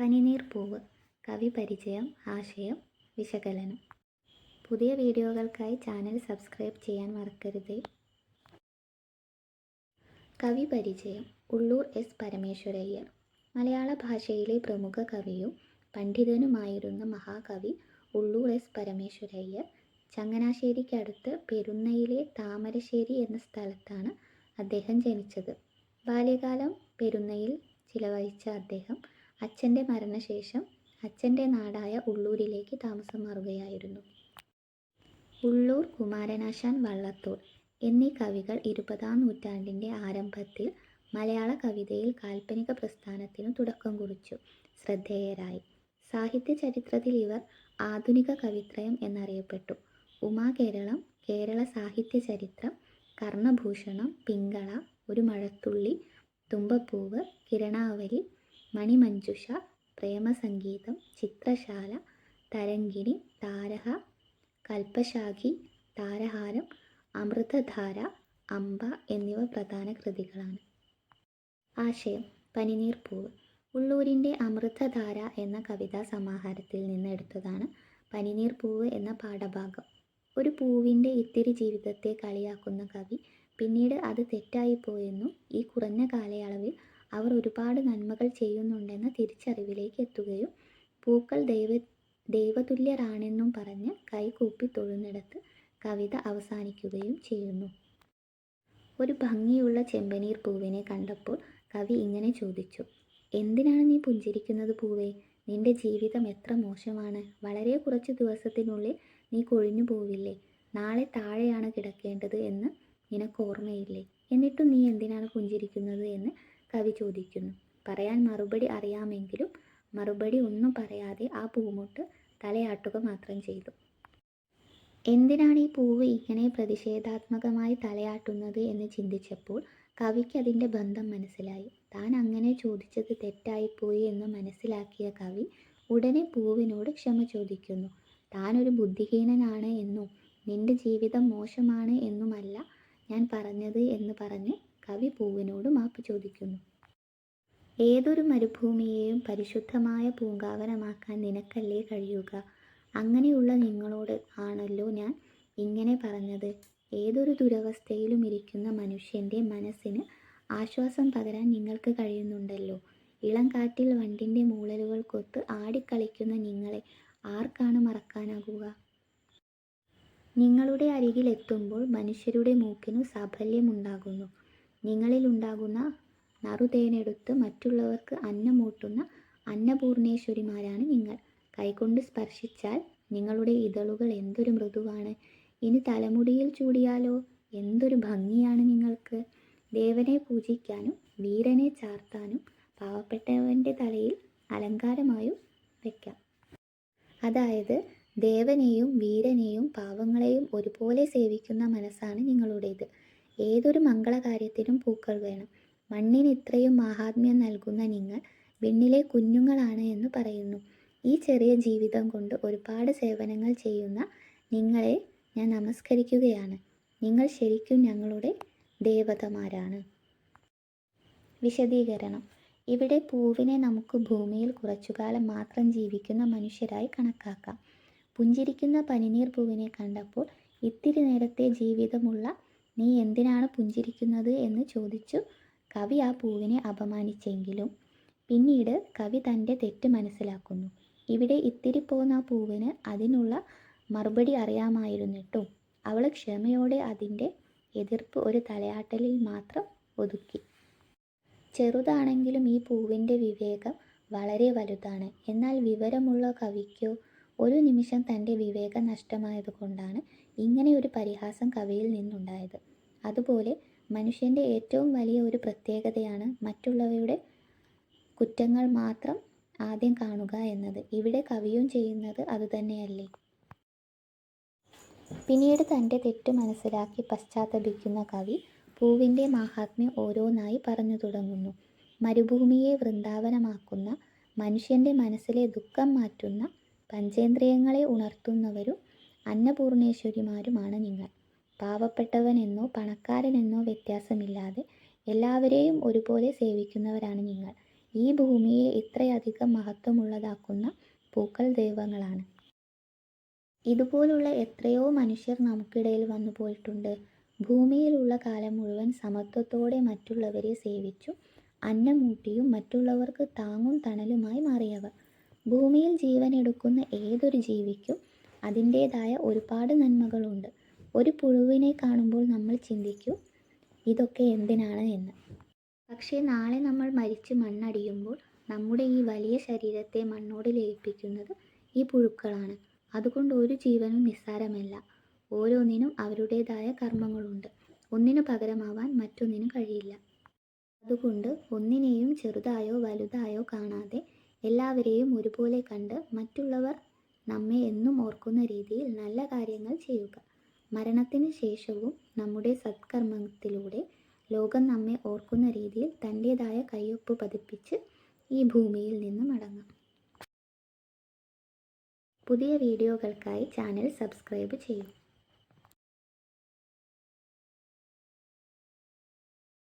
പനിനീർ പൂവ് കവി പരിചയം ആശയം വിശകലനം. പുതിയ വീഡിയോകൾക്കായി ചാനൽ സബ്സ്ക്രൈബ് ചെയ്യാൻ മറക്കരുത്. കവി പരിചയം ഉള്ളൂർ എസ് പരമേശ്വരയ്യർ. മലയാള ഭാഷയിലെ പ്രമുഖ കവിയും പണ്ഡിതനുമായിരുന്ന മഹാകവി ഉള്ളൂർ എസ് പരമേശ്വരയ്യർ ചങ്ങനാശ്ശേരിക്കടുത്ത് പെരുന്നയിലെ താമരശ്ശേരി എന്ന സ്ഥലത്താണ് അദ്ദേഹം ജനിച്ചത്. ബാല്യകാലം പെരുന്നയിൽ ചിലവഴിച്ച അദ്ദേഹം അച്ഛന്റെ മരണശേഷം അച്ഛന്റെ നാടായ ഉള്ളൂരിലേക്ക് താമസം മാറുകയായിരുന്നു ഉള്ളൂർ കുമാരനാശാൻ വള്ളത്തോൾ എന്നീ കവികൾ ഇരുപതാം നൂറ്റാണ്ടിന്റെ ആരംഭത്തിൽ മലയാള കവിതയിൽ കാൽപ്പനിക പ്രസ്ഥാനത്തിനു തുടക്കം കുറിച്ചു. ശ്രദ്ധേയരായി. സാഹിത്യ ചരിത്രത്തിൽ ഇവർ ആധുനിക കവിത്രയം എന്നറിയപ്പെട്ടു. ഉമാ കേരളം കേരള സാഹിത്യ ചരിത്രം കർണഭൂഷണം പിങ്കള ഒരു മഴത്തുള്ളി തുമ്പപ്പൂവ് കിരണാവലി മണിമഞ്ജുഷ പ്രേമസംഗീതം ചിത്രശാല തരംഗിണി താരഹ കൽപ്പശാഖി താരഹാരം അമൃതധാര അമ്പ എന്നിവ പ്രധാന കൃതികളാണ്. ആശയം പനിനീർ പൂവ്. ഉള്ളൂരിന്റെ അമൃതധാര എന്ന കവിതാ സമാഹാരത്തിൽ നിന്ന് എടുത്തതാണ് പനിനീർ പൂവ് എന്ന പാഠഭാഗം. ഒരു പൂവിന്റെ ഇത്തിരി ജീവിതത്തെ കളിയാക്കുന്ന കവി പിന്നീട് അത് തെറ്റായിപ്പോയെന്നും ഈ കുറഞ്ഞ കാലയളവിൽ അവർ ഒരുപാട് നന്മകൾ ചെയ്യുന്നുണ്ടെന്ന തിരിച്ചറിവിലേക്ക് എത്തുകയും പൂക്കൾ ദൈവ ദൈവതുല്യരാണെന്നും പറഞ്ഞ് കൈകൂപ്പി തൊഴുന്നിടത്ത് കവിത അവസാനിക്കുകയും ചെയ്യുന്നു. ഒരു ഭംഗിയുള്ള ചെമ്പനീർ പൂവിനെ കണ്ടപ്പോൾ കവി ഇങ്ങനെ ചോദിച്ചു എന്തിനാണ് നീ പുഞ്ചിരിക്കുന്നത് പൂവേ? നിന്റെ ജീവിതം എത്ര മോശമാണ്. വളരെ കുറച്ച് ദിവസത്തിനുള്ളിൽ നീ കൊഴിഞ്ഞു പോവില്ലേ. നാളെ താഴെയാണ് കിടക്കേണ്ടത് എന്ന് നിനക്ക് ഓർമ്മയില്ലേ? എന്നിട്ടും നീ എന്തിനാണ് പുഞ്ചിരിക്കുന്നത് എന്ന് കവി ചോദിക്കുന്നു. പറയാൻ മറുപടി അറിയാമെങ്കിലും മറുപടി ഒന്നും പറയാതെ ആ പൂമൊട്ട് തലയാട്ടുക മാത്രം ചെയ്തു. എന്തിനാണ് ഈ പൂവ് ഇങ്ങനെ പ്രതിഷേധാത്മകമായി തലയാട്ടുന്നത് എന്ന് ചിന്തിച്ചപ്പോൾ കവിക്ക് അതിന്റെ ബന്ധം മനസ്സിലായി. താൻ അങ്ങനെ ചോദിച്ചത് തെറ്റായിപ്പോയി എന്ന് മനസ്സിലാക്കിയ കവി ഉടനെ പൂവിനോട് ക്ഷമ ചോദിക്കുന്നു. താനൊരു ബുദ്ധിഹീനനാണ് എന്നും നിന്റെ ജീവിതം മോശമാണ് എന്നുമല്ല ഞാൻ പറഞ്ഞത് എന്ന് പറഞ്ഞ് കവി പൂവിനോട് മാപ്പ് ചോദിക്കുന്നു. ഏതൊരു മരുഭൂമിയെയും പരിശുദ്ധമായ പൂങ്കാവനമാക്കാൻ നിനക്കല്ലേ കഴിയുക? അങ്ങനെയുള്ള നിങ്ങളോട് ആണല്ലോ ഞാൻ ഇങ്ങനെ പറഞ്ഞത്. ഏതൊരു ദുരവസ്ഥയിലും ഇരിക്കുന്ന മനുഷ്യന്റെ മനസ്സിന് ആശ്വാസം പകരാൻ നിങ്ങൾക്ക് കഴിയുന്നുണ്ടല്ലോ. ഇളം കാറ്റിൽ വണ്ടിന്റെ മൂളലുകൾക്കൊത്ത് ആടിക്കളിക്കുന്ന നിങ്ങളെ ആർക്കാണ് മറക്കാനാകുക? നിങ്ങളുടെ അരികിലെത്തുമ്പോൾ മനുഷ്യരുടെ മൂക്കിനു സാഫല്യമുണ്ടാകുന്നു. നിങ്ങളിലുണ്ടാകുന്ന നറുതേനെടുത്ത് മറ്റുള്ളവർക്ക് അന്നമൂട്ടുന്ന അന്നപൂർണേശ്വരിമാരാണ് നിങ്ങൾ. കൈകൊണ്ട് സ്പർശിച്ചാൽ നിങ്ങളുടെ ഇതളുകൾ എന്തൊരു മൃദുവാണ്. ഇനി തലമുടിയിൽ ചൂടിയാലോ? എന്തൊരു ഭംഗിയാണ് നിങ്ങൾക്ക്. ദേവനെ പൂജിക്കാനും വീരനെ ചാർത്താനും പാവപ്പെട്ടവന്റെ തലയിൽ അലങ്കാരമായും വയ്ക്കാം അതായത് ദേവനെയും വീരനെയും പാവങ്ങളെയും ഒരുപോലെ സേവിക്കുന്ന മനസ്സാണ് നിങ്ങളുടേത്. ഏതൊരു മംഗളകാര്യത്തിനും പൂക്കൾ വേണം. മണ്ണിന് ഇത്രയും മാഹാത്മ്യം നൽകുന്ന നിങ്ങൾ വിണ്ണിലെ കുഞ്ഞുങ്ങളാണ് എന്ന് പറയുന്നു. ഈ ചെറിയ ജീവിതം കൊണ്ട് ഒരുപാട് സേവനങ്ങൾ ചെയ്യുന്ന നിങ്ങളെ ഞാൻ നമസ്കരിക്കുകയാണ്. നിങ്ങൾ ശരിക്കും ഞങ്ങളുടെ ദേവതമാരാണ്. വിശദീകരണം. ഇവിടെ പൂവിനെ നമുക്ക് ഭൂമിയിൽ കുറച്ചുകാലം മാത്രം ജീവിക്കുന്ന മനുഷ്യരായി കണക്കാക്കാം. പുഞ്ചിരിക്കുന്ന പനിനീർ പൂവിനെ കണ്ടപ്പോൾ ഇത്തിരി നേരത്തെ ജീവിതമുള്ള നീ എന്തിനാണ് പുഞ്ചിരിക്കുന്നത് എന്ന് ചോദിച്ചു. കവി ആ പൂവിനെ അപമാനിച്ചെങ്കിലും പിന്നീട് കവി തന്റെ തെറ്റ് മനസ്സിലാക്കുന്നു. ഇവിടെ ഇത്തിരി പോകുന്ന ആ പൂവിന് അതിനുള്ള മറുപടി അറിയാമായിരുന്നിട്ടും അവൾ ക്ഷമയോടെ അതിന്റെ എതിർപ്പ് ഒരു തലയാട്ടലിൽ മാത്രം ഒതുക്കി. ചെറുതാണെങ്കിലും ഈ പൂവിന്റെ വിവേകം വളരെ വലുതാണ്. എന്നാൽ വിവരമുള്ള കവിക്കോ ഒരു നിമിഷം തന്റെ വിവേകം നഷ്ടമായതുകൊണ്ടാണ് ഇങ്ങനെ ഒരു പരിഹാസം കവിയിൽ നിന്നുണ്ടായത്. അതുപോലെ മനുഷ്യന്റെ ഏറ്റവും വലിയ ഒരു പ്രത്യേകതയാണ് മറ്റുള്ളവയുടെ കുറ്റങ്ങൾ മാത്രം ആദ്യം കാണുക എന്നത്. ഇവിടെ കവിയും ചെയ്യുന്നത് അതുതന്നെയല്ലേ പിന്നീട് തന്റെ തെറ്റ് മനസ്സിലാക്കി പശ്ചാത്തപിക്കുന്ന കവി പൂവിന്റെ മാഹാത്മ്യം ഓരോന്നായി പറഞ്ഞു തുടങ്ങുന്നു. മരുഭൂമിയെ വൃന്ദാവനമാക്കുന്ന മനുഷ്യന്റെ മനസ്സിലെ ദുഃഖം മാറ്റുന്ന പഞ്ചേന്ദ്രിയങ്ങളെ ഉണർത്തുന്നവരും അന്നപൂർണേശ്വരിമാരുമാണ് നിങ്ങൾ. പാവപ്പെട്ടവനെന്നോ പണക്കാരനെന്നോ വ്യത്യാസമില്ലാതെ എല്ലാവരെയും ഒരുപോലെ സേവിക്കുന്നവരാണ് നിങ്ങൾ. ഈ ഭൂമിയെ ഇത്രയധികം മഹത്വമുള്ളതാക്കുന്ന പൂക്കൾ ദൈവങ്ങളാണ്. ഇതുപോലുള്ള എത്രയോ മനുഷ്യർ നമുക്കിടയിൽ വന്നു പോയിട്ടുണ്ട്. ഭൂമിയിലുള്ള കാലം മുഴുവൻ സമത്വത്തോടെ മറ്റുള്ളവരെ സേവിച്ചു അന്നമൂട്ടിയും മറ്റുള്ളവർക്ക് താങ്ങും തണലുമായി മാറിയവർ. ഭൂമിയിൽ ജീവനെടുക്കുന്ന ഏതൊരു ജീവിക്കും അതിന്റേതായ ഒരുപാട് നന്മകളുണ്ട്. ഒരു പുഴുവിനെ കാണുമ്പോൾ നമ്മൾ ചിന്തിക്കും ഇതൊക്കെ എന്തിനാണ് എന്ന്. പക്ഷേ നാളെ നമ്മൾ മരിച്ച് മണ്ണടിയുമ്പോൾ നമ്മുടെ ഈ വലിയ ശരീരത്തെ മണ്ണോട് ലയിപ്പിക്കുന്നത് ഈ പുഴുക്കളാണ്. അതുകൊണ്ട് ഒരു ജീവനും നിസ്സാരമല്ല. ഓരോന്നിനും അവരുടേതായ കർമ്മങ്ങളുണ്ട്. ഒന്നിനു പകരമാവാൻ മറ്റൊന്നിനും കഴിയില്ല. അതുകൊണ്ട് ഒന്നിനെയും ചെറുതായോ വലുതായോ കാണാതെ എല്ലാവരെയും ഒരുപോലെ കണ്ട് മറ്റുള്ളവർ നമ്മെ എന്നും ഓർക്കുന്ന രീതിയിൽ നല്ല കാര്യങ്ങൾ ചെയ്യുക. മരണത്തിന് ശേഷവും നമ്മുടെ സത്കർമ്മത്തിലൂടെ ലോകം നമ്മെ ഓർക്കുന്ന രീതിയിൽ തന്റേതായ കയ്യൊപ്പ് പതിപ്പിച്ച് ഈ ഭൂമിയിൽ നിന്ന് മടങ്ങാം പുതിയ വീഡിയോകൾക്കായി ചാനൽ സബ്സ്ക്രൈബ് ചെയ്യൂ